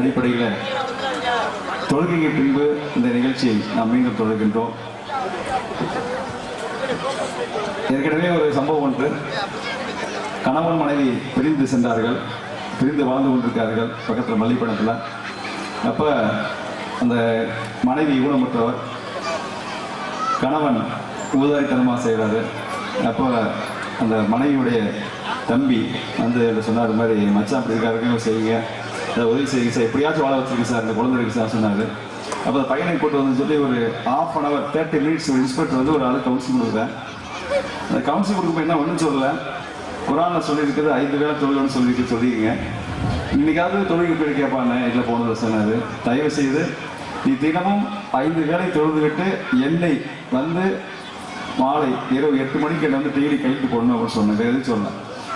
அடிப்படையில் தொழுகைக்கு பின்பு இந்த நிகழ்ச்சியை நாம் மீண்டும் தொடர்கின்றோம். ஏற்கனவே ஒரு சம்பவம் ஒன்று. கணவன் மனைவி பிரிந்து சென்றார்கள். பிரிந்து வாழ்ந்து கொண்டிருக்கார்கள் பக்கத்தில் மல்லிப்பணத்தில் அப்போ அந்த மனைவி ஊனமுற்றவர் கணவன் ஊதாரித்தனமாக செய்கிறாரு அப்போ அந்த மனைவியுடைய தம்பி வந்து சொன்னார் மாதிரி மச்சான் அப்படி இருக்காருங்க செய்யுங்க. அதை உதவி செய்யுங்க சார் எப்படியாச்சும் வாழ வச்சிருங்க சார். இந்த குழந்தைக்கு சார் சொன்னார். அப்போ அந்த பையனை கூட்டு வந்து சொல்லி ஒரு half an hour thirty minutes ஒரு இன்ஸ்பெக்டர் வந்து ஒரு ஆள் கவுன்சில் கொடுக்குறேன் அந்த கவுன்சில் கொடுக்கும்போது என்ன ஒன்றும் சொல்லலை. குரானில் சொல்லியிருக்கிறது ஐந்து வேலை தொழில்னு சொல்லிட்டு சொல்லியிருங்க இன்னைக்காவது தொழிலுக்கு போய் கேட்பானே இல்லை போனது சொன்னார். தயவு செய்து நீ தினமும் ஐந்து வேலை தொழுதுவிட்டு என்னை வந்து மாலை இரவு எட்டு மணிக்கு என்னை வந்து டெய்லி கழித்து போடணும் அப்படின்னு சொன்னேன் வேறு எதுவும்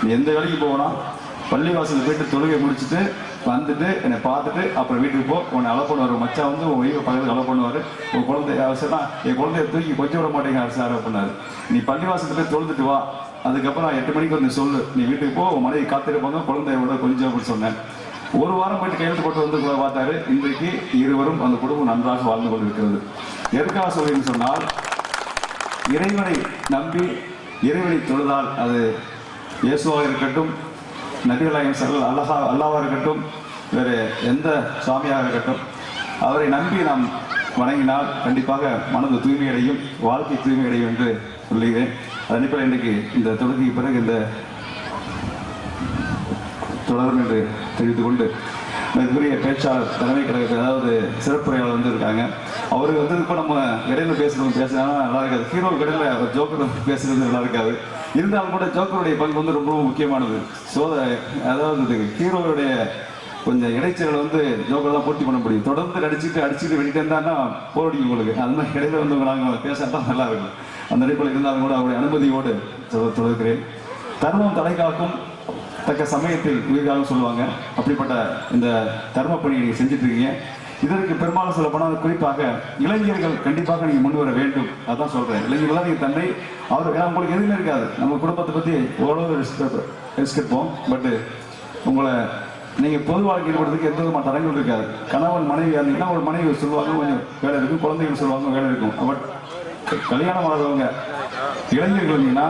நீ எந்த வேலைக்கு போகணும்? பள்ளிவாசல் போயிட்டு தொழுகை முடிச்சுட்டு வந்துட்டு என்னை பார்த்துட்டு அப்புறம் வீட்டுக்கு போ. உன்னை அலை பண்ணுவார். மச்சான் வந்து உன் ஒய்வை பக்கத்தில் அலை பண்ணுவார். உன் குழந்தை அவசரம்னா என் குழந்தைய தூக்கி கொஞ்சம் விட மாட்டேங்க சார் அப்படின்னாரு. நீ பள்ளிவாசல் போய் தொழுதுட்டு வா. அதுக்கப்புறம் எட்டு மணிக்கு வந்து சொல்லு. நீ வீட்டுக்கு போ. உன் மனைவி காத்திருப்பாங்க குழந்தைய விட கொஞ்சம் அப்படின்னு சொன்னேன். ஒரு வாரம் போயிட்டு கையெழுத்து போட்டு வந்து கூட பார்த்தாரு. இன்றைக்கு இருவரும் அந்த குடும்பம் நன்றாக வாழ்ந்து கொண்டிருக்கிறது. எதுக்காக சொல்றேன்னு சொன்னால் இறைவனை நம்பி இறைவனை தொழுதால் அது இயேசுவாக இருக்கட்டும் நபிகளாயம் செல்ல அல்லஹா அல்லாவாக இருக்கட்டும் வேறு எந்த சுவாமியாக இருக்கட்டும் அவரை நம்பி நாம் வணங்கினால் கண்டிப்பாக மனது தூய்மையடையும் வாழ்க்கை தூய்மையடையும் என்று சொல்லுகிறேன். அது இன்றைக்கு இந்த தொழுகைக்கு பிறகு இந்த தொடரும் என்று தெரிவித்துக் கொண்டு இதுக்குரிய பேச்சாளர் தலைமை கழகத்தில் அதாவது சிறப்புரையாளர் வந்து இருக்காங்க அவருக்கு வந்து இப்போ நம்ம இடையில பேசணும் பேசினா நல்லா இருக்காது. ஹீரோ இடையில அவர் ஜோக்கர் பேசுறது நல்லா இருக்காது. இருந்தாலும் கூட ஜோக்கருடைய பங்கு வந்து ரொம்ப முக்கியமானது. சோத அதாவது ஹீரோவுடைய கொஞ்சம் இடைச்சல் வந்து ஜோக்கர் தான் பூர்த்தி பண்ண முடியும். தொடர்ந்து அடிச்சுட்டு அடிச்சுட்டு வெளியிட்டு இருந்தாங்கன்னா போரடிக்கும் உங்களுக்கு. அந்த மாதிரி இடையில வந்து நாங்கள் பேசாதான் நல்லா இருக்கும். அந்த அடிப்படையில் இருந்தாலும் கூட அவருடைய அனுமதியோடு தொடர்கிறேன் தர்மம் தலைகாக்கும் தக்க சமயத்தில் உயிர்காலம் சொல்லுவாங்க. அப்படிப்பட்ட இந்த தர்ம பணியை நீங்கள் செஞ்சுட்டு இருக்கீங்க இதற்கு பெரும்பாலும் சொல்ல போனால் குறிப்பாக இளைஞர்கள் கண்டிப்பாக நீங்கள் முன் வர வேண்டும். அதான் சொல்றேன். இளைஞர்களாக நீங்கள் தன்னை அவர் ஏன்னா உங்களுக்கு எதுவுமே இருக்காது. நம்ம குடும்பத்தை பற்றி ஓரளவு ரிஸ்க் எடுப்போம். பட்டு உங்களை நீங்க பொது வாழ்க்கையில் ஈடுபடுறதுக்கு எந்த விதமான தடங்கள் இருக்காது. கணவன் மனைவி இருந்தீங்கன்னா ஒரு மனைவி சொல்லுவாங்க கொஞ்சம் வேலை இருக்கும். குழந்தைகள் சொல்லுவாங்க வேலை இருக்கும். பட் கல்யாணம் ஆகாதவங்க இளைஞர்கள் இருந்தீங்கன்னா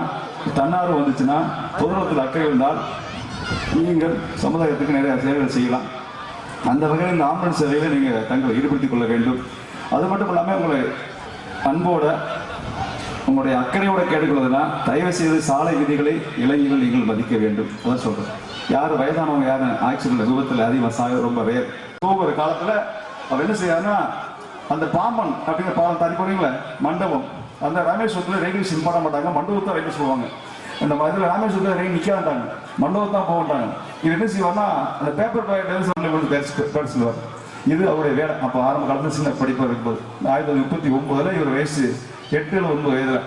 தன்னார்வம் வந்துச்சுன்னா பொதுநலத்தில் அக்கறை இருந்தால் நீங்கள் சமுதாயத்துக்கு நிறைய சேவைகள் செய்யலாம். அந்த வகையில் இந்த ஆம்புலன்ஸ் சேவையில் நீங்கள் தங்களை ஈடுபடுத்திக் கொள்ள வேண்டும். அது மட்டும் இல்லாமல் உங்களை அன்போட உங்களுடைய அக்கறையோட கேட்டுக்கொள்வதுன்னா தயவு செய்து சாலை விதிகளை இளைஞர்கள் நீங்கள் மதிக்க வேண்டும். அதான் சொல்கிறேன் யார் வயதானவங்க யார் ஆக்சிடென்ட் விபத்தில் அதிகமாக சாக ரொம்ப வேர் போகிற காலத்தில் அவர் என்ன செய்யறாருன்னா அந்த பாம்பன் அப்படிங்கிற பாலம் தனி போறீங்களே மண்டபம் அந்த ராமேஸ்வரத்தில் ரயில்வே ஸ்டேஷன் போட மாட்டாங்க மண்டபத்தை ரயில்வே சொல்லுவாங்க. அந்த இதில் ராமேஸ்வரத்தில் ரெயின் நிற்க வேண்டாங்க. மண்டபம் தான் போகட்டாங்க இவர் என்ன செய்வார்னா அந்த பேப்பர் டெலிசனில் வந்து பேச பேச சொல்லுவார் இது அவருடைய வேலை. அப்போ ஆரம்ப காலத்தில் சின்ன படிப்பாக இருக்கும்போது ஆயிரத்தி தொள்ளாயிரத்தி முப்பத்தி ஒன்பதுல இவர் வயசு எட்டு இல்லை ஒன்பது வயதுல.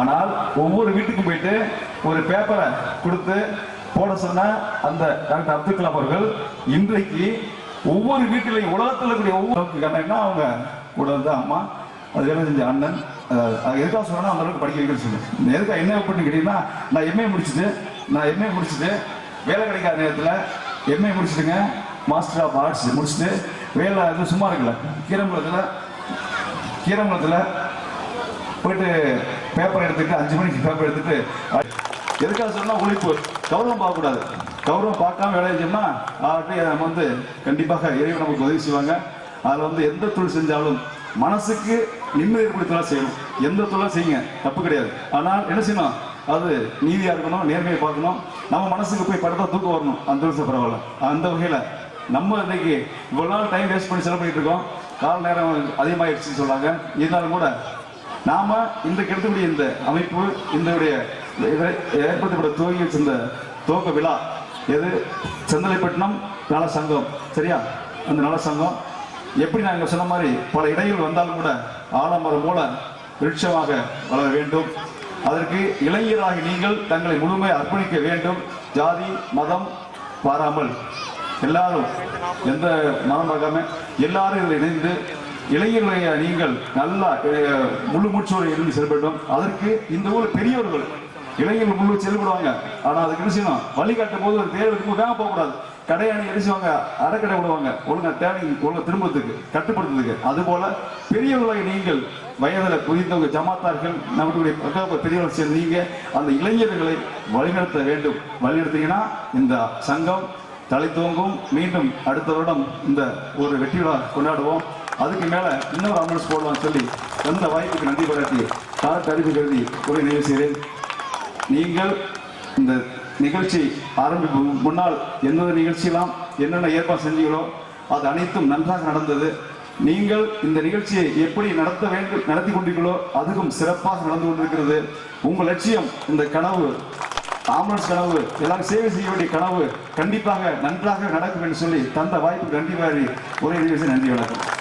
ஆனால் ஒவ்வொரு வீட்டுக்கும் போயிட்டு ஒரு பேப்பரை கொடுத்து போட சொன்ன அந்த டாக்டர் அப்துல் கலாம் அவர்கள் இன்றைக்கு ஒவ்வொரு வீட்டிலையும் உலகத்தில் இருக்கக்கூடிய ஒவ்வொரு என்ன அவங்க? கூட வந்து அம்மா. அது வேலை செஞ்ச அண்ணன். அது எதுக்காக சொன்னா அந்த அளவுக்கு படிக்க வைக்க சொல்லு. எதுக்காக என்ன அப்படின்னு கேட்டீங்கன்னா நான் எம்ஏ முடிச்சுட்டு நான் எம்ஏ முடிச்சுட்டு வேலை கிடைக்காத நேரத்தில் எம்ஏ முடிச்சுட்டுங்க மாஸ்டர் ஆஃப் ஆர்ட்ஸ் முடிச்சுட்டு வேலை அது சும்மா இருக்கல கீரம்பலத்தில் கீரம்பலத்தில் போயிட்டு பேப்பர் எடுத்துட்டு அஞ்சு மணிக்கு பேப்பர் எடுத்துட்டு எதுக்காக சொன்னால் உழைப்பு. கௌரவம் பார்க்கக்கூடாது. கௌரவம் பார்க்காம வேலை செஞ்சோம்னா ஆகட்டும் நம்ம வந்து கண்டிப்பாக இறைவன் நமக்கு உதவி செய்வாங்க. அதில் வந்து எந்த தொழில் செஞ்சாலும் மனசுக்கு நிம்மதி ஏற்படுத்தலாம் செய்யணும். எந்த தொழிலும் செய்யுங்க. தப்பு கிடையாது. ஆனால் என்ன செய்யணும்? அது நீதியாக இருக்கணும் நேர்மையை பார்க்கணும். நம்ம மனசுக்கு போய் படத்தை தூக்கம் வரணும். அந்த தொழில் பரவாயில்ல. அந்த வகையில் நம்ம இன்னைக்கு இவ்வளோ நாள் டைம் வேஸ்ட் பண்ணி செலவு பண்ணிட்டு இருக்கோம். கால நேரம் அதிகமாகிடுச்சுன்னு சொல்கிறாங்க இருந்தாலும் கூட நாம் இந்த கெடுத்தக்கூடிய இந்த அமைப்பு இந்த ஏற்படுத்தப்பட்ட துவங்கி வச்சிருந்த துவக்க விழா எது? செந்தலைப்பட்டினம் நல சங்கம் சரியா? அந்த நல சங்கம் எப்படி நாங்கள் சொன்ன மாதிரி பல இடையில் வந்தாலும் கூட ஆலமரம் போல விருட்சமாக வளர வேண்டும். அதற்கு இளைஞராகி நீங்கள் தங்களை முழுமை அர்ப்பணிக்க வேண்டும். ஜாதி மதம் பாராமல் எல்லாரும் எந்த மனம் பார்க்காம எல்லாரும் இதில் இணைந்து இளைஞர்களைய நீங்கள் நல்லா முழு மூச்சோடு இருந்து செயல்படும் அதற்கு இந்த ஊர் பெரியவர்கள் இளைஞர்கள் முழு செயல்படுவாங்க ஆனா அதுக்கு என்ன செய்யணும்? வழிகாட்டும் போது ஒரு தேர்வு இருக்கும் வேக போகக்கூடாது. கடையாணி எரிசுவாங்க அறக்கடை விடுவாங்க. ஒழுங்கா தேனி ஒழுங்கா திரும்புறதுக்கு கட்டுப்படுத்துறதுக்கு. அதுபோல பெரியவர்களை நீங்கள் வயதில் புரிந்தவங்க ஜமாத்தார்கள் நம்மளுடைய பக்க பெரியவர்கள் சேர்ந்து நீங்க அந்த இளைஞர்களை வழிநடத்த வேண்டும். வழிநடத்தீங்கன்னா இந்த சங்கம் தலை தோங்கும் மீண்டும் அடுத்த வருடம் இந்த ஒரு வெற்றி விழா கொண்டாடுவோம். அதுக்கு மேல இன்னொரு அம்புலன்ஸ் போடலாம்னு சொல்லி எந்த வாய்ப்புக்கு நன்றி பாராட்டி காலத்தை அறிவு கருதி உரை நிறைவு செய்கிறேன். நீங்கள் இந்த நிகழ்ச்சி ஆரம்பிக்கும் முன்னால் எந்தெந்த நிகழ்ச்சியெல்லாம் என்னென்ன ஏற்பாடு செஞ்சீங்களோ அது அனைத்தும் நன்றாக நடந்தது. நீங்கள் இந்த நிகழ்ச்சியை எப்படி நடத்த வேண்டும் நடத்தி கொண்டீர்களோ அதுவும் சிறப்பாக நடந்து கொண்டிருக்கிறது. உங்கள் லட்சியம் இந்த கனவு ஆம்புலன்ஸ் கனவு எல்லாரும் சேவை செய்ய வேண்டிய கனவு கண்டிப்பாக நன்றாக நடக்கும் என்று சொல்லி தந்த வாய்ப்பு நன்றி வாரி. உரை நிகழ்ச்சி நன்றி வணக்கம்.